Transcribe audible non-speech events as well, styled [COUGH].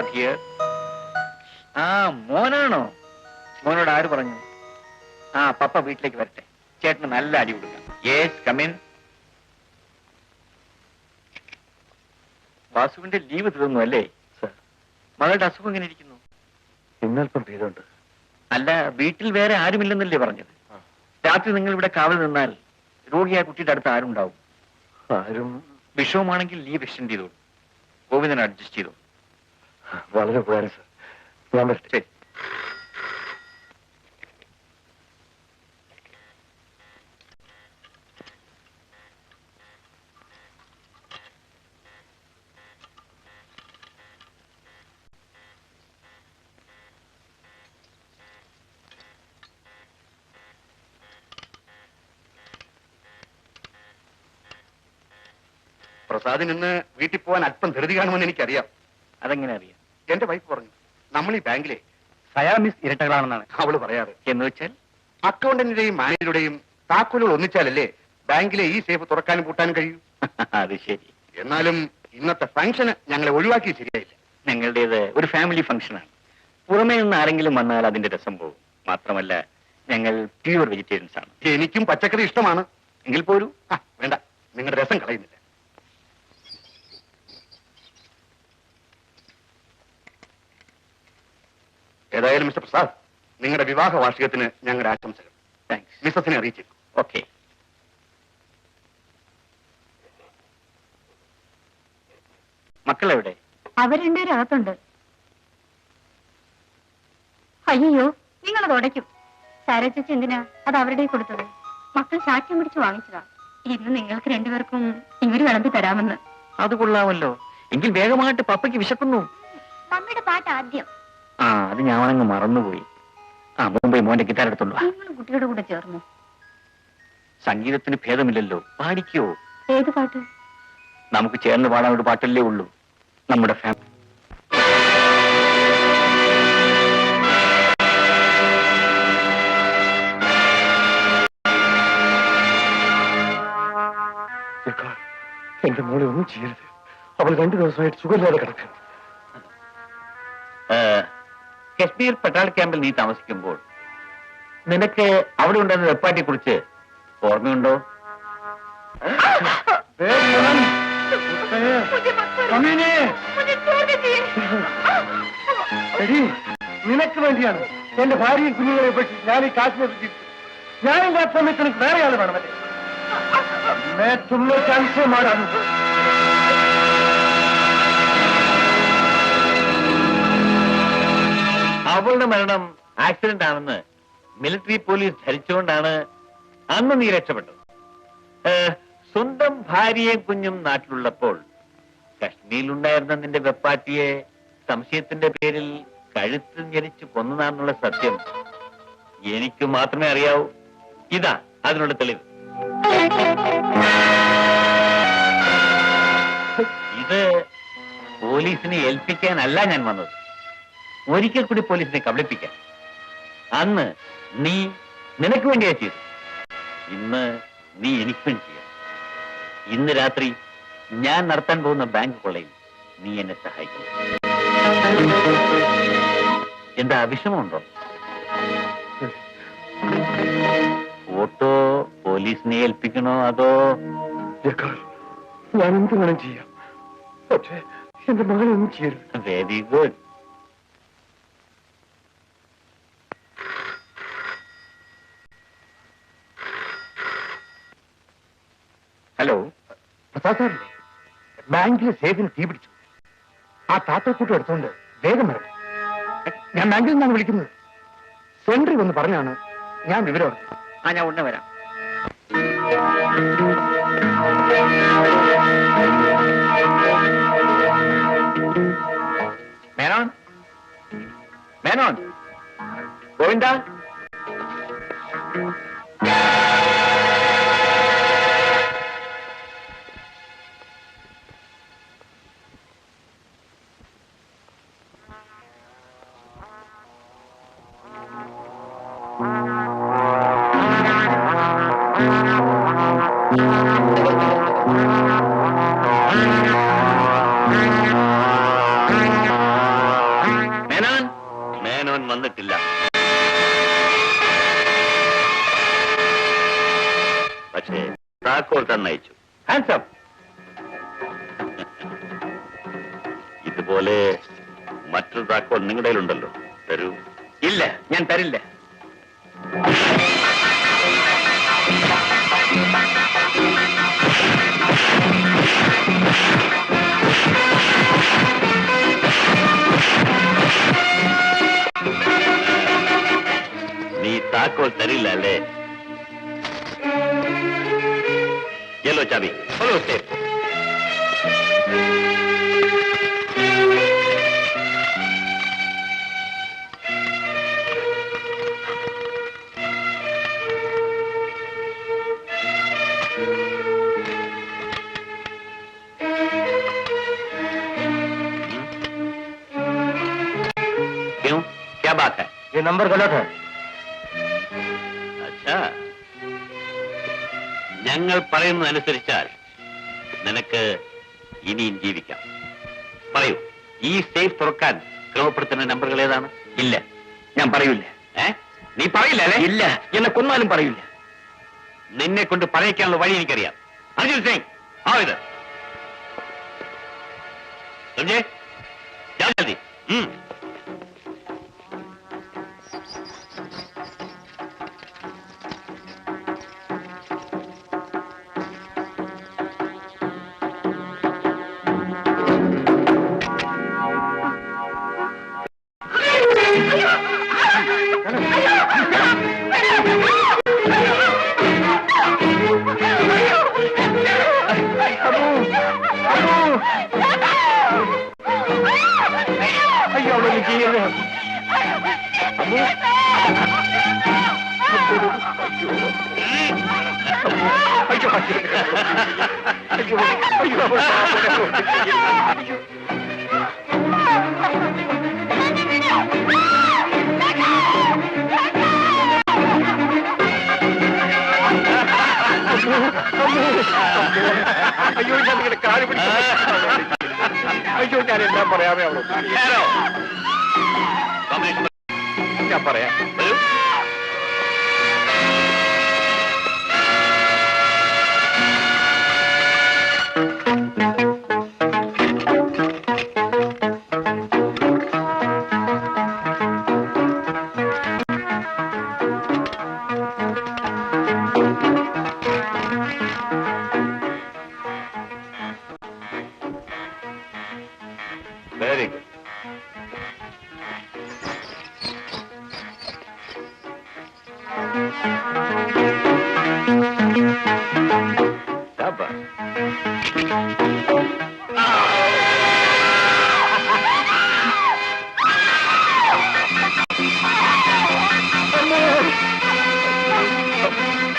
Here ആ മോനാണോ? മോനോട് ആര് പറഞ്ഞു? ആ പപ്പ വീട്ടിലേക്ക് വരട്ടെ. ചേട്ടന് നല്ല അടി കൊടുക്കാം. യേസ് കമിൻ വാസുവിന്റെ ലീവ് തീർന്നു അല്ലേ? സർ മകളുടെ അസുഖം എങ്ങനെ ഇരിക്കുന്നു? ഇന്നൽപ്പം ഭേദമുണ്ട്. അല്ല വീട്ടിൽ വേറെ ആരുമില്ലെന്നല്ലേ പറഞ്ഞത്. രാത്രി നിങ്ങൾ ഇവിടെ കാവൽ നിന്നാൽ രോഗിയായ കുട്ടിയുടെ അടുത്ത് ആരുണ്ടാവും? ആരും. വിഷവുമാണെങ്കിൽ ലീവ് എക്സ്റ്റെൻഡ് ചെയ്തോളൂ. ഗോവിന്ദൻ അഡ്ജസ്റ്റ് ചെയ്തോളൂ. വളരെ ഉപകാരം സർ. ഞാൻ വരട്ടെ. പ്രസാദിന് ഇന്ന് വീട്ടിൽ പോകാൻ അല്പം ധൃതി കാണുമെന്ന് എനിക്കറിയാം. അതെങ്ങനെ അറിയാം? എന്റെ വൈഫ് പറഞ്ഞു നമ്മൾ ഈ ബാങ്കിലെ സയാമിസ് ഇരട്ടകളാണെന്നാണ്. അവൾ പറയാറ്. എന്ന് വെച്ചാൽ? അക്കൗണ്ടന്റിന്റെയും മാനേജറുടെയും താക്കോലുകൾ ഒന്നിച്ചാലല്ലേ ബാങ്കിലെ ഈ സേഫ് തുറക്കാനും കൂട്ടാനും കഴിയൂ? [LAUGHS] അത് ശരി. എന്നാലും ഇന്നത്തെ ഫംഗ്ഷന് ഞങ്ങളെ ഒഴിവാക്കി ശരിയായില്ല. ഞങ്ങളുടേത് ഒരു ഫാമിലി ഫംഗ്ഷനാണ് പുറമേ നിന്ന് ആരെങ്കിലും വന്നാൽ അതിന്റെ രസം പോകും. മാത്രമല്ല ഞങ്ങൾ പ്യൂർ വെജിറ്റേറിയൻസ് ആണ്. എനിക്കും പച്ചക്കറി ഇഷ്ടമാണ്. എങ്കിൽ പോലും ആ, വേണ്ട. നിങ്ങളുടെ രസം കളയുന്നില്ല. ഏതായാലും മിസ്റ്റർ പ്രസാദ് നിങ്ങളുടെ വിവാഹ വാർഷികത്തിന് ഞങ്ങളുടെ ആശംസകൾ. താങ്ക്സ് മിസ്സസിനെ അറിയിച്ചു. ഓക്കെ മക്കളെവിടെ? അവർ രണ്ടുപേരും അകത്തുണ്ട്. അയ്യോ നിങ്ങളത് ഉടയ്ക്കും. സാരച്ചി എന്തിനാ അത് അവരുടെ കൊടുത്തത്? മക്കൾ ശാഠ്യം പിടിച്ച് വാങ്ങിച്ചതാ. ഇന്ന് നിങ്ങൾക്ക് രണ്ടുപേർക്കും ഇവർ വിളമ്പി തരാമെന്ന്. അത് കൊള്ളാമല്ലോ. എങ്കിൽ വേഗമായിട്ട് പപ്പയ്ക്ക് വിശക്കുന്നു. മമ്മിയുടെ പാട്ട് ആദ്യം. ആ അത് ഞാനങ്ങ് മറന്നുപോയി. ആ മുമ്പേ മോന്റെ ഗിറ്റാർ എടുത്തോളൂ വാ. നിങ്ങൾ കുട്ടിയുടെ കൂടെ ചേർന്നു? സംഗീതത്തിന് ഭേദമില്ലല്ലോ. പാടിക്കോ? ഏത് പാട്ട്? നമുക്ക് ചേർന്ന് പാടാൻ ഒരു പാട്ടല്ലേ ഉള്ളൂ. നമ്മുടെ ഫാമിലി എന്റെ മോളെ ഒന്നും ചെയ്യരുത്. അവൾ രണ്ടു ദിവസമായിട്ട് സുഖമില്ലാതെ കിടക്കുന്നു. കശ്മീർ പെട്ടാൾ ക്യാമ്പിൽ നീ താമസിക്കുമ്പോൾ നിനക്ക് അവിടെ ഉണ്ടായിരുന്ന വെപ്പാറ്റിയെ കുറിച്ച് ഓർമ്മയുണ്ടോ? നിനക്ക് വേണ്ടിയാണ് എന്റെ ഭാര്യയും കുഞ്ഞുങ്ങളെ പറ്റി ഞാൻ ഈ കാശ്മീർ ഞാനില്ലാത്ത സമയത്ത് എനിക്ക് വേറെ ആൾ വേണമല്ലേ മേ തുള്ളു ചാൻസ് മാറാനുണ്ട് അവളുടെ മരണം ആക്സിഡന്റ് ആണെന്ന് മിലിറ്ററി പോലീസ് ധരിച്ചുകൊണ്ടാണ് അന്ന് നീ രക്ഷപ്പെട്ടത്. സ്വന്തം ഭാര്യയും കുഞ്ഞും നാട്ടിലുള്ളപ്പോൾ കശ്മീരിലുണ്ടായിരുന്ന നിന്റെ വെപ്പാട്ടിയെ സംശയത്തിന്റെ പേരിൽ കഴുത്ത് ഞെരിച്ച് കൊന്നതാണെന്നുള്ള സത്യം എനിക്ക് മാത്രമേ അറിയാവൂ. ഇതാ അതിനുള്ള തെളിവ്. ഇത് പോലീസിനെ ഏൽപ്പിക്കാനല്ല ഞാൻ വന്നത്. ഒരിക്കൽ കൂടി പോലീസിനെ കബളിപ്പിക്കാൻ. അന്ന് നീ നിനക്ക് വേണ്ടിയാ ചെയ്തു ഇന്ന് നീ എനിക്ക് വേണ്ടി ചെയ്യണം. ഇന്ന് രാത്രി ഞാൻ നടത്താൻ പോകുന്ന ബാങ്ക് കൊള്ളയിൽ നീ എന്നെ സഹായിക്കണം. എന്താ വിഷമമുണ്ടോ? ഓട്ടോ പോലീസിനെ ഏൽപ്പിക്കണോ അതോ? ഞാൻ എന്ത് വേണം ചെയ്യാം? പക്ഷേ എന്റെ മകളെ ഒന്നും ചെയ്യരുത്. Very good hello. പ്രസാദ് ബാങ്കിലെ സേഫിന് തീ പിടിച്ചു. ആ താത്തക്കൂട്ടം എടുത്തോണ്ട് വേഗം വരണം. ഞാൻ ബാങ്കിൽ നിന്നാണ് വിളിക്കുന്നത്. സെൻട്രി വന്ന് പറഞ്ഞാണ് ഞാൻ വിവരം ആ ഞാൻ ഉടനെ വരാം. മേനോൻ? മേനോൻ? ഗോവിന്ദ? മേനോൻ? മേനോൻ വന്നിട്ടില്ല. പക്ഷേ താക്കോട്ടണ്ണയച്ചു ഹാൻസം ഇതുപോലെ മറ്റൊരു താക്കോൽ നിങ്ങളുടെ ഉണ്ടല്ലോ തരൂ. ഇല്ല ഞാൻ തരില്ല. डाले ये लो चाबी खोलो उस। टेप नंबर गलत है। അച്ഛാ ഞങ്ങൾ പറയുന്നതനുസരിച്ചാൽ നിനക്ക് ഇനിയും ജീവിക്കാം. പറയൂ ഈ സേഫ് തുറക്കാൻ ക്രമപ്പെടുത്തുന്ന നമ്പറുകൾ ഏതാണ്? ഇല്ല. ഞാൻ പറയൂല. ഏ? നീ പറയില്ല അല്ലേ? ഇല്ല. എന്നെ കൊന്നാലും പറയില്ല നിന്നെ കൊണ്ട് പറയിക്കാനുള്ള വഴി എനിക്കറിയാം. അർജുൻ സിംഗ് ആ ഇത്. അയ്യോ ഞാൻ നിങ്ങളുടെ കാൽ പിടിച്ചു അയ്യോ ഞാൻ എല്ലാം പറയാമേ അവളോ ഞാൻ പറയാം. Very good. Dabba. [LAUGHS]